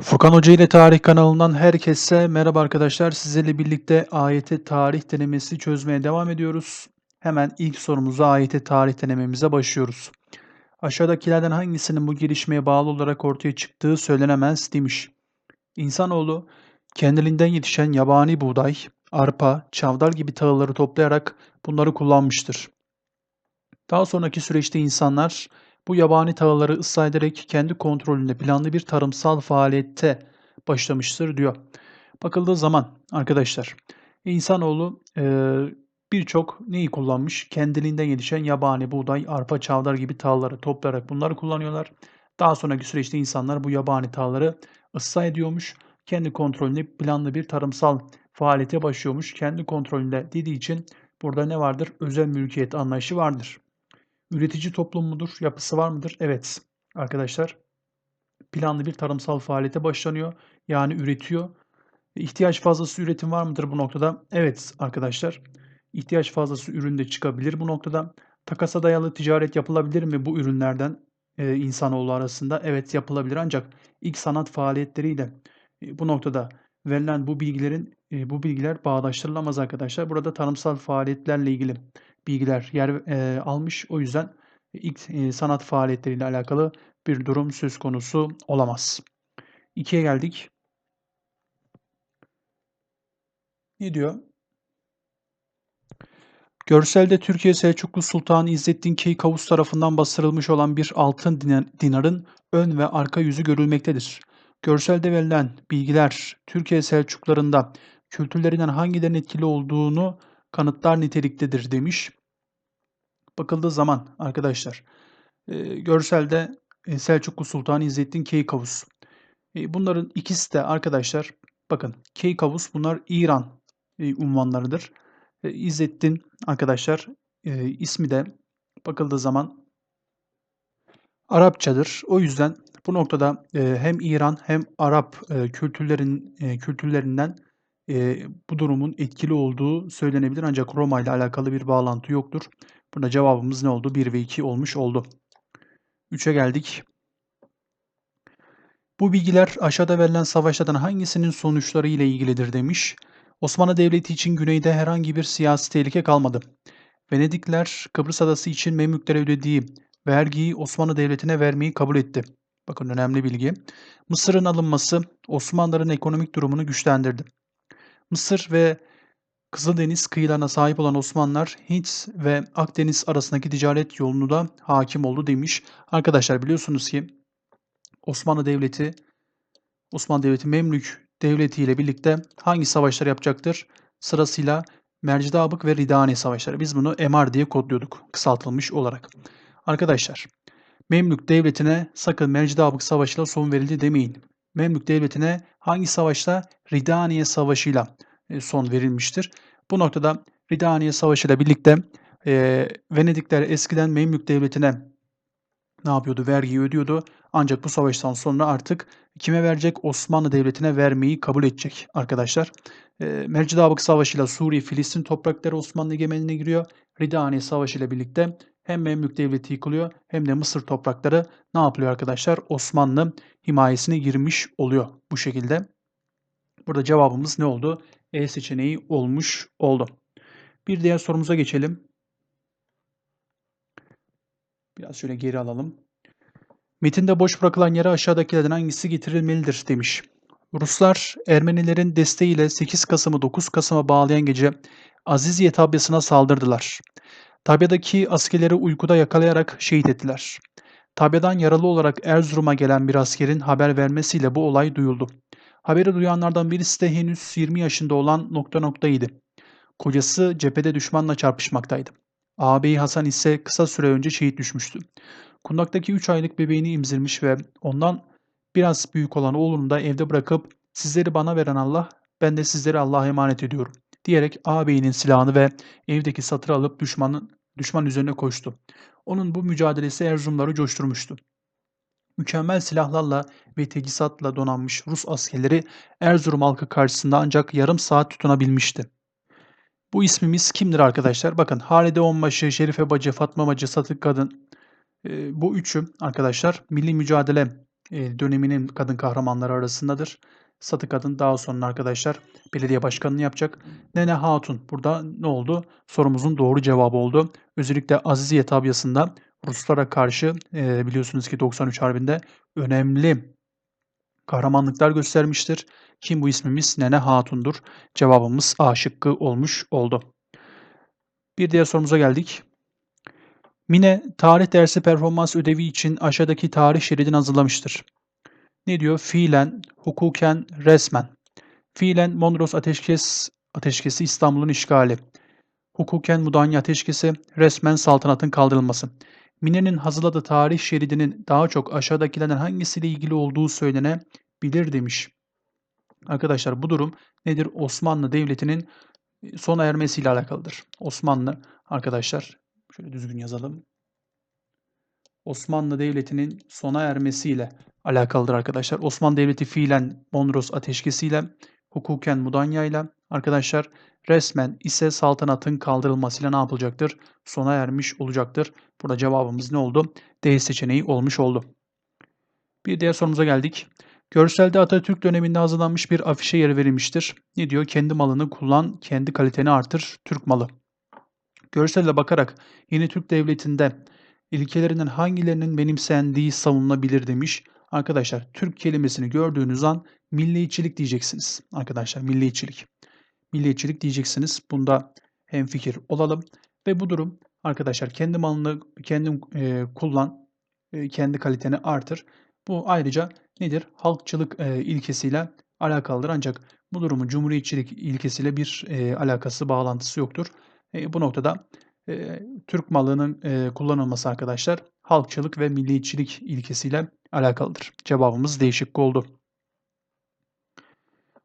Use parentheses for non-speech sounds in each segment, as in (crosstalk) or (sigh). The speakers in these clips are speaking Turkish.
Furkan Hoca ile Tarih kanalından herkese merhaba arkadaşlar. Sizlerle birlikte AYT tarih denemesi çözmeye devam ediyoruz. Hemen ilk sorumuza AYT tarih denememize başlıyoruz. Aşağıdakilerden hangisinin bu gelişmeye bağlı olarak ortaya çıktığı söylenemez demiş. İnsanoğlu kendiliğinden yetişen yabani buğday, arpa, çavdar gibi tahılları toplayarak bunları kullanmıştır. Daha sonraki süreçte insanlar bu yabani tahılları ıslah ederek kendi kontrolünde planlı bir tarımsal faaliyette başlamıştır diyor. Bakıldığı zaman arkadaşlar insanoğlu e, birçok neyi kullanmış? Kendiliğinden yetişen yabani buğday, arpa, çavdar gibi tahılları toplayarak bunları kullanıyorlar. Daha sonraki süreçte insanlar bu yabani tahılları ıslah ediyormuş. Kendi kontrolünde planlı bir tarımsal faaliyete başlıyormuş. Kendi kontrolünde dediği için burada ne vardır? Özel mülkiyet anlayışı vardır. Üretici toplum mudur? Yapısı var mıdır? Evet arkadaşlar. Planlı bir tarımsal faaliyete başlanıyor. Yani üretiyor. İhtiyaç fazlası üretim var mıdır bu noktada? Evet arkadaşlar. İhtiyaç fazlası ürün de çıkabilir bu noktada. Takasa dayalı ticaret yapılabilir mi bu ürünlerden e, insanoğlu arasında? Evet yapılabilir ancak ilk sanat faaliyetleriyle e, bu noktada verilen bu bilgilerin e, bu bilgiler bağdaştırılamaz arkadaşlar. Burada tarımsal faaliyetlerle ilgili bilgiler yer e, almış. O yüzden ilk e, sanat faaliyetleriyle alakalı bir durum söz konusu olamaz. 2'ye geldik. Ne diyor? Görselde Türkiye Selçuklu Sultanı İzzettin Keykavus tarafından bastırılmış olan bir altın dinarın ön ve arka yüzü görülmektedir. Görselde verilen bilgiler Türkiye Selçuklarında kültürlerinden hangilerinin etkili olduğunu kanıtlar niteliktedir demiş. Bakıldığı zaman arkadaşlar e, görselde e, Selçuklu Sultanı İzzettin Keykavus. E, bunların ikisi de arkadaşlar bakın Keykavus bunlar İran e, unvanlarıdır. E, İzzettin arkadaşlar e, ismi de bakıldığı zaman Arapçadır. O yüzden bu noktada e, hem İran hem Arap e, kültürlerin e, kültürlerinden e, bu durumun etkili olduğu söylenebilir ancak Roma ile alakalı bir bağlantı yoktur. Burada cevabımız ne oldu? 1 ve 2 olmuş oldu. 3'e geldik. Bu bilgiler aşağıda verilen savaşlardan hangisinin sonuçları ile ilgilidir demiş. Osmanlı Devleti için güneyde herhangi bir siyasi tehlike kalmadı. Venedikler Kıbrıs adası için Memlüklere ödediği vergiyi Osmanlı Devleti'ne vermeyi kabul etti. Bakın önemli bilgi. Mısır'ın alınması Osmanlıların ekonomik durumunu güçlendirdi. Mısır ve Kızıldeniz kıyılarına sahip olan Osmanlılar Hint ve Akdeniz arasındaki ticaret yolunu da hakim oldu demiş. Arkadaşlar biliyorsunuz ki Osmanlı Devleti Osmanlı Devleti Memlük Devleti ile birlikte hangi savaşlar yapacaktır? Sırasıyla Mercidabık ve Ridani savaşları. Biz bunu MR diye kodluyorduk kısaltılmış olarak. Arkadaşlar Memlük Devleti'ne sakın Mercidabık Savaşı'yla son verildi demeyin. Memlük Devleti'ne hangi savaşla? Ridaniye Savaşı'yla e, son verilmiştir. Bu noktada Ridaniye Savaşı ile birlikte e, Venedikler eskiden Memlük Devleti'ne ne yapıyordu? Vergiyi ödüyordu. Ancak bu savaştan sonra artık kime verecek? Osmanlı Devleti'ne vermeyi kabul edecek arkadaşlar. E, Mercidabık Savaşı ile Suriye, Filistin toprakları Osmanlı egemenliğine giriyor. Ridaniye Savaşı ile birlikte hem Memlük Devleti yıkılıyor hem de Mısır toprakları ne yapılıyor arkadaşlar? Osmanlı himayesine girmiş oluyor bu şekilde. Burada cevabımız ne oldu? E seçeneği olmuş oldu. Bir diğer sorumuza geçelim. Biraz şöyle geri alalım. Metinde boş bırakılan yere aşağıdakilerden hangisi getirilmelidir demiş. Ruslar Ermenilerin desteğiyle 8 Kasım'ı 9 Kasım'a bağlayan gece Aziziye tabyasına saldırdılar. Tabyadaki askerleri uykuda yakalayarak şehit ettiler. Tabyadan yaralı olarak Erzurum'a gelen bir askerin haber vermesiyle bu olay duyuldu. Haberi duyanlardan birisi de henüz 20 yaşında olan nokta noktaydı. Kocası cephede düşmanla çarpışmaktaydı. Ağabeyi Hasan ise kısa süre önce şehit düşmüştü. Kundaktaki 3 aylık bebeğini emzirmiş ve ondan biraz büyük olan oğlunu da evde bırakıp sizleri bana veren Allah, ben de sizleri Allah'a emanet ediyorum diyerek ağabeyinin silahını ve evdeki satırı alıp düşmanın düşman üzerine koştu. Onun bu mücadelesi Erzurumları coşturmuştu. Mükemmel silahlarla ve teçhizatla donanmış Rus askerleri Erzurum halkı karşısında ancak yarım saat tutunabilmişti. Bu ismimiz kimdir arkadaşlar? Bakın Halide Onbaşı, Şerife Bacı, Fatma Bacı, Satık Kadın. E, bu üçü arkadaşlar milli mücadele e, döneminin kadın kahramanları arasındadır. Satı Kadın daha sonra arkadaşlar belediye başkanını yapacak. Nene Hatun burada ne oldu? Sorumuzun doğru cevabı oldu. Özellikle Aziziye tabyasında Ruslara karşı e, biliyorsunuz ki 93 Harbi'nde önemli kahramanlıklar göstermiştir. Kim bu ismimiz? Nene Hatun'dur. Cevabımız A şıkkı olmuş oldu. Bir diğer sorumuza geldik. Mine tarih dersi performans ödevi için aşağıdaki tarih şeridini hazırlamıştır. Ne diyor? Fiilen, hukuken, resmen. Fiilen Mondros Ateşkes Ateşkesi İstanbul'un işgali. Hukuken Mudanya Ateşkesi, resmen saltanatın kaldırılması. Mine'nin hazırladığı tarih şeridinin daha çok aşağıdakilerden hangisiyle ilgili olduğu söylenebilir demiş. Arkadaşlar bu durum nedir? Osmanlı Devleti'nin sona ermesiyle alakalıdır. Osmanlı arkadaşlar şöyle düzgün yazalım. Osmanlı Devleti'nin sona ermesiyle alakalıdır arkadaşlar. Osmanlı Devleti fiilen Mondros ateşkesiyle, hukuken Mudanya ile arkadaşlar resmen ise saltanatın kaldırılmasıyla ne yapılacaktır? Sona ermiş olacaktır. Burada cevabımız ne oldu? D seçeneği olmuş oldu. Bir diğer sorumuza geldik. Görselde Atatürk döneminde hazırlanmış bir afişe yer verilmiştir. Ne diyor? Kendi malını kullan, kendi kaliteni artır, Türk malı. Görselle bakarak yeni Türk Devleti'nde ilkelerinden hangilerinin benimsendiği savunulabilir demiş. Arkadaşlar Türk kelimesini gördüğünüz an milliyetçilik diyeceksiniz. Arkadaşlar milliyetçilik. Milliyetçilik diyeceksiniz. Bunda hemfikir olalım. Ve bu durum arkadaşlar kendi malını kendin e, kullan, e, kendi kaliteni artır. Bu ayrıca nedir? Halkçılık e, ilkesiyle alakalıdır. Ancak bu durumun cumhuriyetçilik ilkesiyle bir e, alakası, bağlantısı yoktur. E, bu noktada e, Türk malının e, kullanılması arkadaşlar halkçılık ve milliyetçilik ilkesiyle alakalıdır. Cevabımız değişik oldu.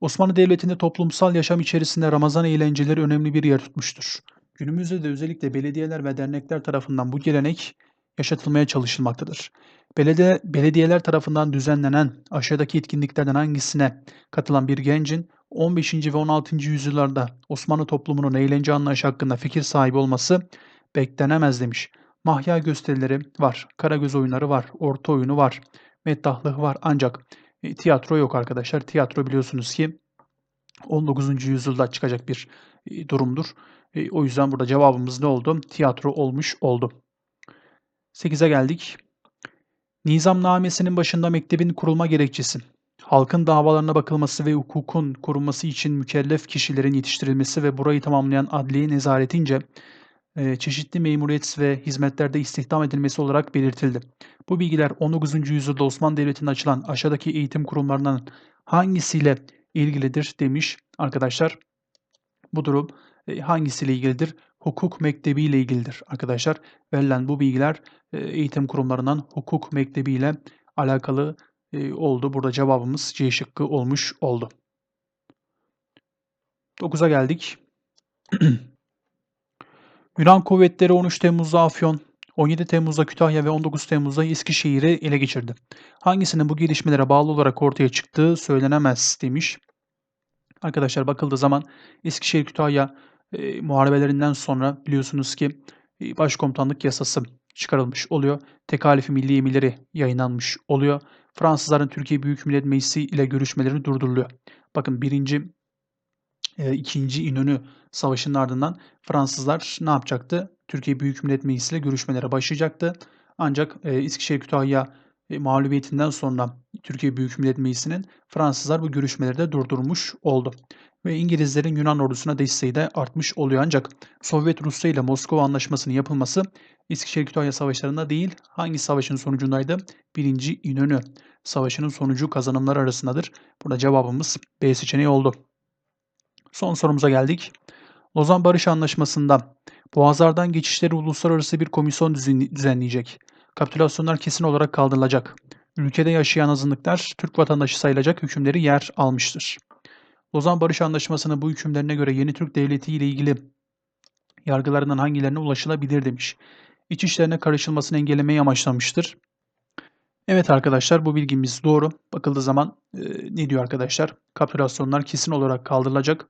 Osmanlı Devleti'nde toplumsal yaşam içerisinde Ramazan eğlenceleri önemli bir yer tutmuştur. Günümüzde de özellikle belediyeler ve dernekler tarafından bu gelenek yaşatılmaya çalışılmaktadır. Belediye, belediyeler tarafından düzenlenen aşağıdaki etkinliklerden hangisine katılan bir gencin 15. ve 16. yüzyıllarda Osmanlı toplumunun eğlence anlayışı hakkında fikir sahibi olması beklenemez demiş. Mahya gösterileri var, karagöz oyunları var, orta oyunu var, meddahlık var ancak e, tiyatro yok arkadaşlar. Tiyatro biliyorsunuz ki 19. yüzyılda çıkacak bir e, durumdur. E, o yüzden burada cevabımız ne oldu? Tiyatro olmuş oldu. 8'e geldik. Nizamnamesinin başında mektebin kurulma gerekçesi, halkın davalarına bakılması ve hukukun korunması için mükellef kişilerin yetiştirilmesi ve burayı tamamlayan adliye nezaretince e, çeşitli memuriyet ve hizmetlerde istihdam edilmesi olarak belirtildi. Bu bilgiler 19. yüzyılda Osmanlı Devleti'nde açılan aşağıdaki eğitim kurumlarından hangisiyle ilgilidir demiş arkadaşlar. Bu durum e, hangisiyle ilgilidir? Hukuk Mektebi ile ilgilidir arkadaşlar. Verilen bu bilgiler e, eğitim kurumlarından hukuk mektebi ile alakalı oldu. Burada cevabımız C şıkkı olmuş oldu. 9'a geldik. (clears throat) Yunan kuvvetleri 13 Temmuz'da Afyon, 17 Temmuz'da Kütahya ve 19 Temmuz'da Eskişehir'i ele geçirdi. Hangisinin bu gelişmelere bağlı olarak ortaya çıktığı söylenemez demiş. Arkadaşlar bakıldığı zaman Eskişehir Kütahya e, muharebelerinden sonra biliyorsunuz ki e, başkomutanlık yasası çıkarılmış oluyor. Tekalifi milli emirleri yayınlanmış oluyor. Fransızların Türkiye Büyük Millet Meclisi ile görüşmeleri durduruluyor. Bakın birinci, e, ikinci İnönü Savaşı'nın ardından Fransızlar ne yapacaktı? Türkiye Büyük Millet Meclisi ile görüşmelere başlayacaktı. Ancak e, Eskişehir Kütahya mağlubiyetinden sonra Türkiye Büyük Millet Meclisi'nin Fransızlar bu görüşmeleri de durdurmuş oldu. Ve İngilizlerin Yunan ordusuna desteği de artmış oluyor. Ancak Sovyet Rusya ile Moskova Anlaşması'nın yapılması Eskişehir Kütahya Savaşlarında değil hangi savaşın sonucundaydı? Birinci İnönü Savaşı'nın sonucu kazanımlar arasındadır. Burada cevabımız B seçeneği oldu. Son sorumuza geldik. Lozan Barış Anlaşması'nda Boğazlardan geçişleri uluslararası bir komisyon düzenleyecek. Kapitülasyonlar kesin olarak kaldırılacak. Ülkede yaşayan azınlıklar Türk vatandaşı sayılacak hükümleri yer almıştır. Lozan Barış Anlaşması'nın bu hükümlerine göre yeni Türk Devleti ile ilgili yargılarından hangilerine ulaşılabilir demiş. İç işlerine karışılmasını engellemeyi amaçlamıştır. Evet arkadaşlar bu bilgimiz doğru. Bakıldığı zaman e, ne diyor arkadaşlar? Kapitülasyonlar kesin olarak kaldırılacak.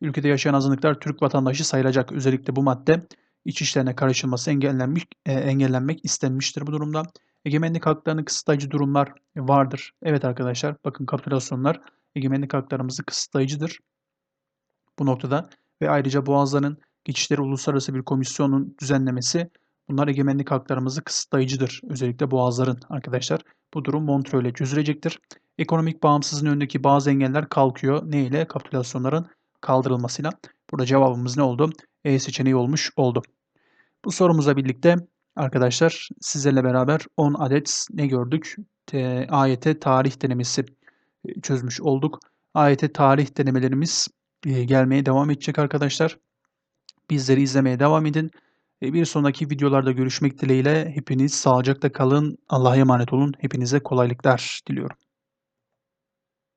Ülkede yaşayan azınlıklar Türk vatandaşı sayılacak. Özellikle bu madde iç işlerine karışılması engellenmiş, e, engellenmek istenmiştir bu durumda. Egemenlik haklarını kısıtlayıcı durumlar vardır. Evet arkadaşlar bakın kapitülasyonlar egemenlik haklarımızı kısıtlayıcıdır bu noktada ve ayrıca boğazların geçişleri uluslararası bir komisyonun düzenlemesi bunlar egemenlik haklarımızı kısıtlayıcıdır. Özellikle boğazların arkadaşlar. Bu durum Montreux çözülecektir. Ekonomik bağımsızlığın önündeki bazı engeller kalkıyor. Ne ile? Kapitülasyonların kaldırılmasıyla. Burada cevabımız ne oldu? E seçeneği olmuş oldu. Bu sorumuzla birlikte arkadaşlar sizlerle beraber 10 adet ne gördük? T AYT tarih denemesi e, çözmüş olduk. AYT tarih denemelerimiz e, gelmeye devam edecek arkadaşlar. Bizleri izlemeye devam edin. E, bir sonraki videolarda görüşmek dileğiyle hepiniz sağlıcakla kalın. Allah'a emanet olun. Hepinize kolaylıklar diliyorum.